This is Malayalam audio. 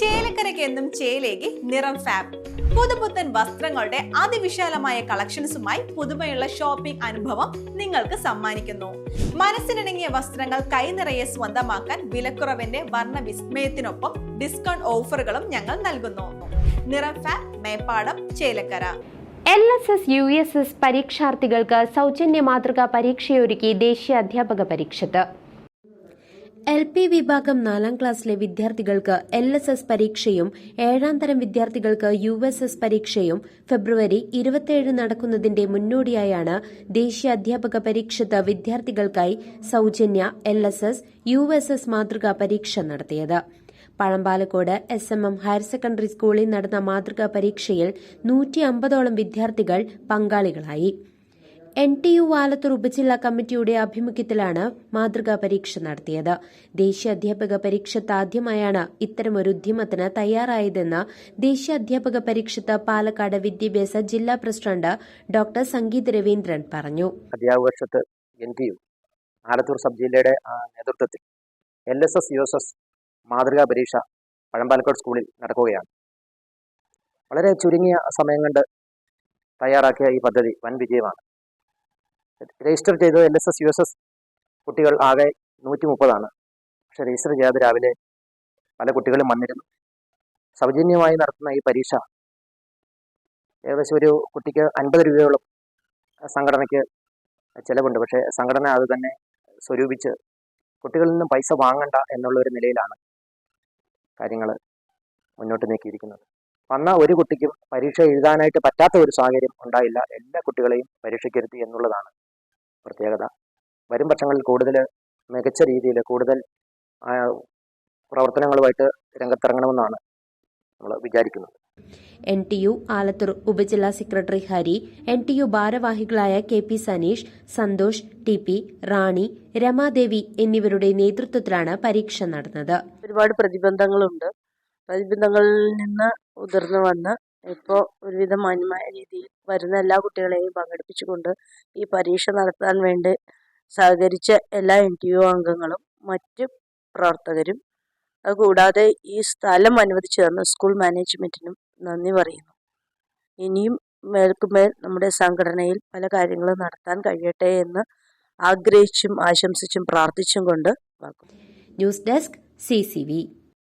ചേലക്കരയ്ക്ക് എന്നും ചേലേക്ക് നിറം ഫാബ്. പുതുപുത്തൻ വസ്ത്രങ്ങളുടെ അതിവിശാലമായ കളക്ഷൻസുമായി പുതുമയുള്ള ഷോപ്പിംഗ് അനുഭവം നിങ്ങൾക്ക് സമ്മാനിക്കുന്നു. മനസ്സിനിണങ്ങിയ വസ്ത്രങ്ങൾ കൈനിറയെ സ്വന്തമാക്കാൻ വിലക്കുറവിന്റെ വർണ വിസ്മയത്തിനൊപ്പം ഡിസ്കൗണ്ട് ഓഫറുകളും ഞങ്ങൾ നൽകുന്നു. നിറം fab Meppadam Chelakkara. L S S U S S പരീക്ഷാർത്ഥികൾക്ക് സൗജന്യ മാതൃകാ പരീക്ഷയൊരുക്കി ദേശീയ അധ്യാപക പരിഷത്ത് എൽ പി വിഭാഗം നാലാം ക്ലാസ്സിലെ വിദ്യാർത്ഥികൾക്ക് എൽ എസ് എസ് പരീക്ഷയും ഏഴാം തരം വിദ്യാർത്ഥികൾക്ക് യു എസ് എസ് പരീക്ഷയും ഫെബ്രുവരി ഇരുപത്തിയേഴ് നടക്കുന്നതിന്റെ മുന്നോടിയായാണ് ദേശീയ അധ്യാപക പരീക്ഷത്ത് വിദ്യാർത്ഥികൾക്കായി സൗജന്യ L S S U S S മാതൃകാ പരീക്ഷ നടത്തിയത്. Pazhampalakode S M M higher secondary സ്കൂളിൽ നടന്ന മാതൃകാ പരീക്ഷയിൽ നൂറ്റി അമ്പതോളം വിദ്യാർത്ഥികൾ പങ്കാളികളായി. എൻ ടി യു വാലത്തൂർ ഉപജില്ലാ കമ്മിറ്റിയുടെ ആഭിമുഖ്യത്തിലാണ് മാതൃകാ പരീക്ഷ നടത്തിയത്. ദേശീയ അധ്യാപക പരീക്ഷത്ത് ആദ്യമായാണ് ഇത്തരമൊരു ഉദ്യമത്തിന് തയ്യാറായതെന്ന് ദേശീയ അധ്യാപക പരീക്ഷത്ത് പാലക്കാട് വിദ്യാഭ്യാസ ജില്ലാ പ്രസിഡന്റ് ഡോക്ടർ സംഗീത് രവീന്ദ്രൻ പറഞ്ഞു. ആലത്തൂർ സബ് ജില്ലയുടെ നേതൃത്വത്തിൽ L S S U S S മാതൃകാ പരീക്ഷ പഴമ്പാലക്കോട് സ്കൂളിൽ നടക്കുകയാണ്. വളരെ ചുരുങ്ങിയ സമയം കൊണ്ട് തയ്യാറാക്കിയ ഈ പദ്ധതി വൻ വിജയമാണ്. രജിസ്റ്റർ ചെയ്ത L S S U S S കുട്ടികൾ ആകെ നൂറ്റി മുപ്പതാണ് പക്ഷെ രജിസ്റ്റർ ചെയ്യാതെ രാവിലെ പല കുട്ടികളും വന്നിരുന്നു. സൗജന്യമായി നടത്തുന്ന ഈ പരീക്ഷ ഏകദേശം ഒരു കുട്ടിക്ക് അൻപത് രൂപയോളം സംഘടനയ്ക്ക് ചിലവുണ്ട്. പക്ഷേ സംഘടന അത് തന്നെ സ്വരൂപിച്ച് കുട്ടികളിൽ നിന്നും പൈസ വാങ്ങണ്ട എന്നുള്ള ഒരു നിലയിലാണ് കാര്യങ്ങൾ മുന്നോട്ട് നീക്കിയിരിക്കുന്നത്. വന്ന ഒരു കുട്ടിക്കും പരീക്ഷ എഴുതാനായിട്ട് പറ്റാത്ത ഒരു സാഹചര്യം ഉണ്ടായില്ല. എല്ലാ കുട്ടികളെയും പരീക്ഷയ്ക്കിരുത്തി എന്നുള്ളതാണ് പ്രത്യേകത. വരും വർഷങ്ങളിൽ കൂടുതൽ മികച്ച രീതിയിൽ കൂടുതൽ പ്രവർത്തനങ്ങളുമായിട്ട് രംഗത്തിറങ്ങണമെന്നാണ് നമ്മൾ വിചാരിക്കുന്നത്. എൻ ടി യു ആലത്തൂർ ഉപജില്ലാ secretary Hari N T U ഭാരവാഹികളായ K P Saneesh Santhosh T P Rani Ramadevi എന്നിവരുടെ നേതൃത്വത്തിലാണ് പരീക്ഷ നടന്നത്. ഒരുപാട് പ്രതിബന്ധങ്ങളുണ്ട്. പ്രതിബന്ധങ്ങളിൽ നിന്ന് ഉതിർന്നു വന്ന് ഇപ്പോൾ ഒരുവിധം മാന്യമായ രീതിയിൽ വരുന്ന എല്ലാ കുട്ടികളെയും പങ്കെടുപ്പിച്ചുകൊണ്ട് ഈ പരീക്ഷ നടത്താൻ വേണ്ടി സഹകരിച്ച എല്ലാ എൻ ടി ഒ അംഗങ്ങളും മറ്റ് പ്രവർത്തകരും അതുകൂടാതെ ഈ സ്ഥലം അനുവദിച്ചു തന്ന സ്കൂൾ മാനേജ്മെന്റിനും നന്ദി പറയുന്നു. ഇനിയും മേൽക്കുമേൽ നമ്മുടെ സംഘടനയിൽ പല കാര്യങ്ങളും നടത്താൻ കഴിയട്ടെ എന്ന് ആഗ്രഹിച്ചും ആശംസിച്ചും പ്രാർത്ഥിച്ചും കൊണ്ട് ന്യൂസ് ഡെസ്ക് സി